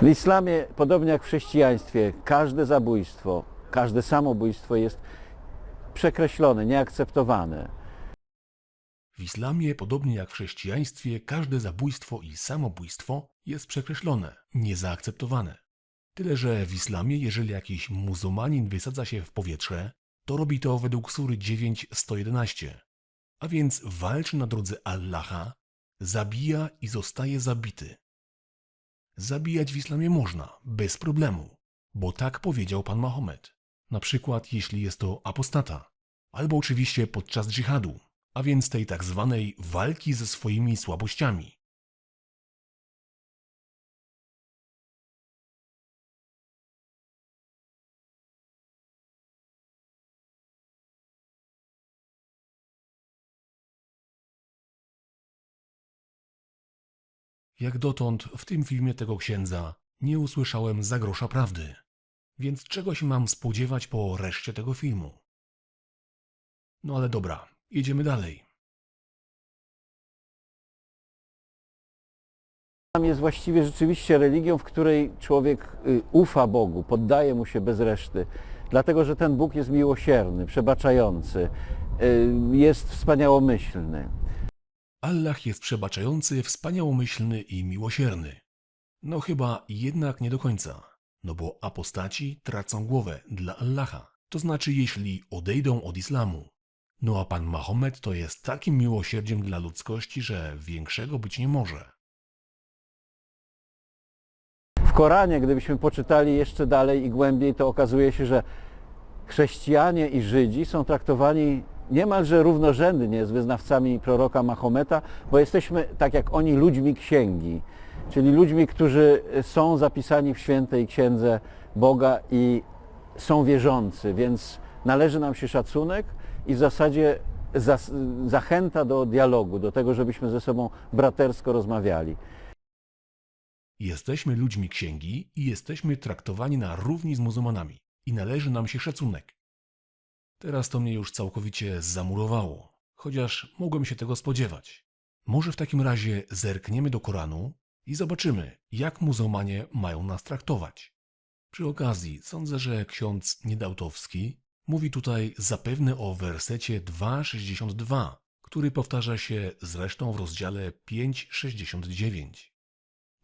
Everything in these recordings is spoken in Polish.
W islamie, podobnie jak w chrześcijaństwie, każde zabójstwo, każde samobójstwo jest przekreślone, nieakceptowane. W islamie, podobnie jak w chrześcijaństwie, każde zabójstwo i samobójstwo jest przekreślone, niezaakceptowane. Tyle, że w islamie, jeżeli jakiś muzułmanin wysadza się w powietrze, to robi to według sury 9.111. A więc walczy na drodze Allaha, zabija i zostaje zabity. Zabijać w islamie można, bez problemu, bo tak powiedział pan Mahomet. Na przykład jeśli jest to apostata, albo oczywiście podczas dżihadu, a więc tej tak zwanej walki ze swoimi słabościami. Jak dotąd w tym filmie tego księdza nie usłyszałem za prawdy, więc czego się mam spodziewać po reszcie tego filmu? No ale dobra, jedziemy dalej. Jest właściwie rzeczywiście religią, w której człowiek y, ufa Bogu, poddaje mu się bez reszty, dlatego że ten Bóg jest miłosierny, przebaczający, y, jest wspaniałomyślny. Allah jest przebaczający, wspaniałomyślny i miłosierny. No chyba jednak nie do końca, no bo apostaci tracą głowę dla Allaha, to znaczy jeśli odejdą od islamu. No a pan Mahomet to jest takim miłosierdziem dla ludzkości, że większego być nie może. W Koranie, gdybyśmy poczytali jeszcze dalej i głębiej, to okazuje się, że chrześcijanie i Żydzi są traktowani niemalże równorzędnie z wyznawcami proroka Mahometa, bo jesteśmy, tak jak oni, ludźmi księgi, czyli ludźmi, którzy są zapisani w świętej księdze Boga i są wierzący, więc należy nam się szacunek i w zasadzie zas- zachęta do dialogu, do tego, żebyśmy ze sobą bratersko rozmawiali. Jesteśmy ludźmi księgi i jesteśmy traktowani na równi z muzułmanami i należy nam się szacunek. Teraz to mnie już całkowicie zamurowało, chociaż mogłem się tego spodziewać. Może w takim razie zerkniemy do Koranu i zobaczymy, jak muzułmanie mają nas traktować. Przy okazji sądzę, że ksiądz Niedałtowski mówi tutaj zapewne o wersecie 2,62, który powtarza się zresztą w rozdziale 5,69.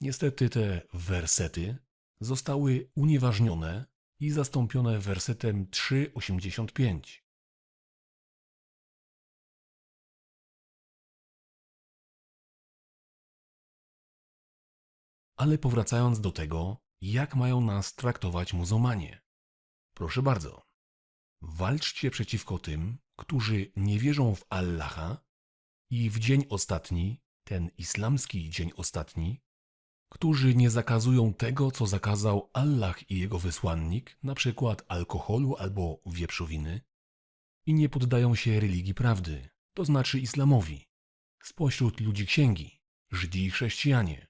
Niestety te wersety zostały unieważnione i zastąpione wersetem 3,85. Ale powracając do tego, jak mają nas traktować muzułmanie. Proszę bardzo. Walczcie przeciwko tym, którzy nie wierzą w Allaha i w dzień ostatni, ten islamski dzień ostatni, którzy nie zakazują tego, co zakazał Allah i jego wysłannik, na przykład alkoholu albo wieprzowiny, i nie poddają się religii prawdy, to znaczy islamowi, spośród ludzi księgi, Żydzi i chrześcijanie,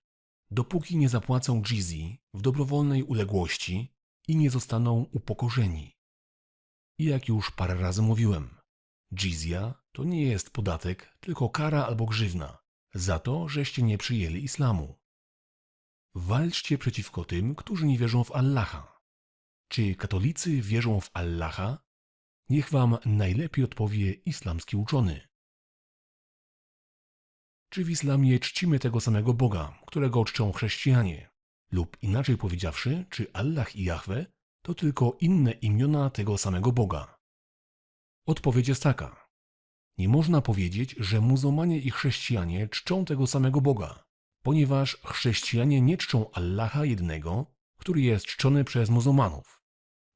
dopóki nie zapłacą dżizji w dobrowolnej uległości i nie zostaną upokorzeni. I jak już parę razy mówiłem, dżizja to nie jest podatek, tylko kara albo grzywna za to, żeście nie przyjęli islamu. Walczcie przeciwko tym, którzy nie wierzą w Allaha. Czy katolicy wierzą w Allaha? Niech wam najlepiej odpowie islamski uczony. Czy w islamie czcimy tego samego Boga, którego czczą chrześcijanie? Lub inaczej powiedziawszy, czy Allah i Jahwe to tylko inne imiona tego samego Boga? Odpowiedź jest taka. Nie można powiedzieć, że muzułmanie i chrześcijanie czczą tego samego Boga ponieważ chrześcijanie nie czczą Allaha jednego, który jest czczony przez muzułmanów.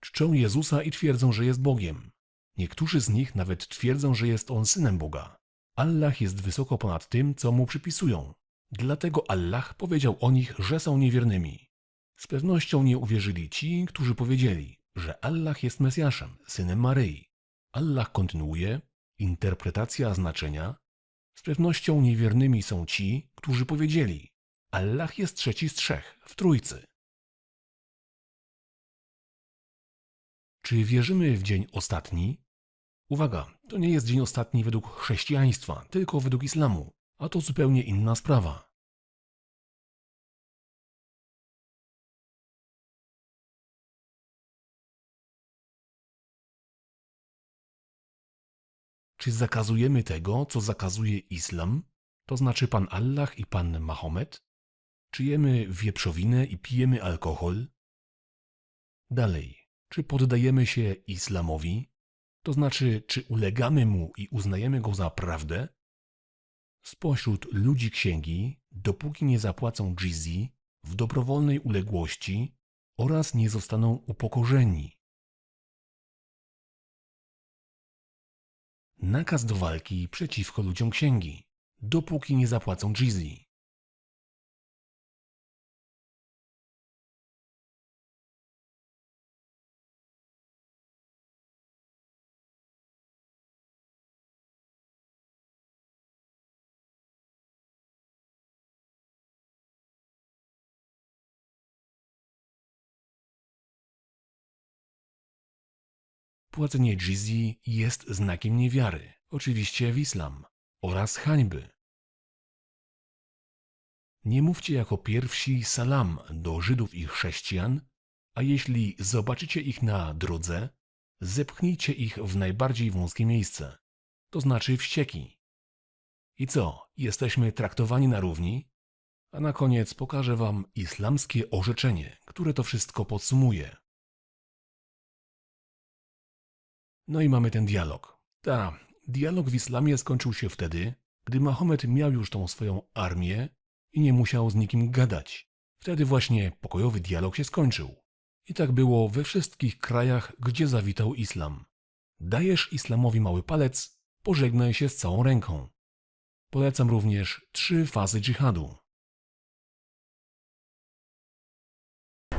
Czczą Jezusa i twierdzą, że jest Bogiem. Niektórzy z nich nawet twierdzą, że jest On synem Boga. Allah jest wysoko ponad tym, co mu przypisują. Dlatego Allah powiedział o nich, że są niewiernymi. Z pewnością nie uwierzyli ci, którzy powiedzieli, że Allah jest Mesjaszem, synem Maryi. Allah kontynuuje, interpretacja znaczenia, z pewnością niewiernymi są ci, którzy powiedzieli: Allah jest trzeci z trzech, w trójcy. Czy wierzymy w dzień ostatni? Uwaga, to nie jest dzień ostatni według chrześcijaństwa, tylko według islamu, a to zupełnie inna sprawa. Czy zakazujemy tego, co zakazuje islam, to znaczy Pan Allah i Pan Mahomet? Czy jemy wieprzowinę i pijemy alkohol? Dalej, czy poddajemy się islamowi? To znaczy, czy ulegamy mu i uznajemy go za prawdę? Spośród ludzi księgi, dopóki nie zapłacą dżizji w dobrowolnej uległości oraz nie zostaną upokorzeni. Nakaz do walki przeciwko ludziom księgi, dopóki nie zapłacą dżizji. Płacenie dżizji jest znakiem niewiary, oczywiście w islam, oraz hańby. Nie mówcie jako pierwsi salam do Żydów i chrześcijan, a jeśli zobaczycie ich na drodze, zepchnijcie ich w najbardziej wąskie miejsce, to znaczy wścieki. I co, jesteśmy traktowani na równi? A na koniec pokażę wam islamskie orzeczenie, które to wszystko podsumuje. No i mamy ten dialog. Ta, dialog w islamie skończył się wtedy, gdy Mahomet miał już tą swoją armię i nie musiał z nikim gadać. Wtedy właśnie pokojowy dialog się skończył. I tak było we wszystkich krajach, gdzie zawitał islam. Dajesz islamowi mały palec, pożegnaj się z całą ręką. Polecam również trzy fazy dżihadu.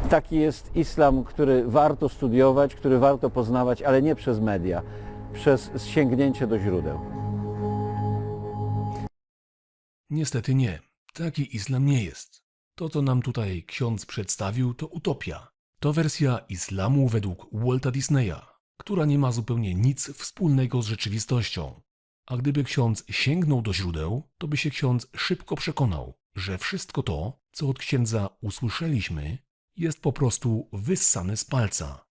Taki jest islam, który warto studiować, który warto poznawać, ale nie przez media, przez sięgnięcie do źródeł. Niestety nie. Taki islam nie jest. To, co nam tutaj ksiądz przedstawił, to utopia. To wersja islamu według Walta Disneya, która nie ma zupełnie nic wspólnego z rzeczywistością. A gdyby ksiądz sięgnął do źródeł, to by się ksiądz szybko przekonał, że wszystko to, co od księdza usłyszeliśmy, jest po prostu wyssane z palca.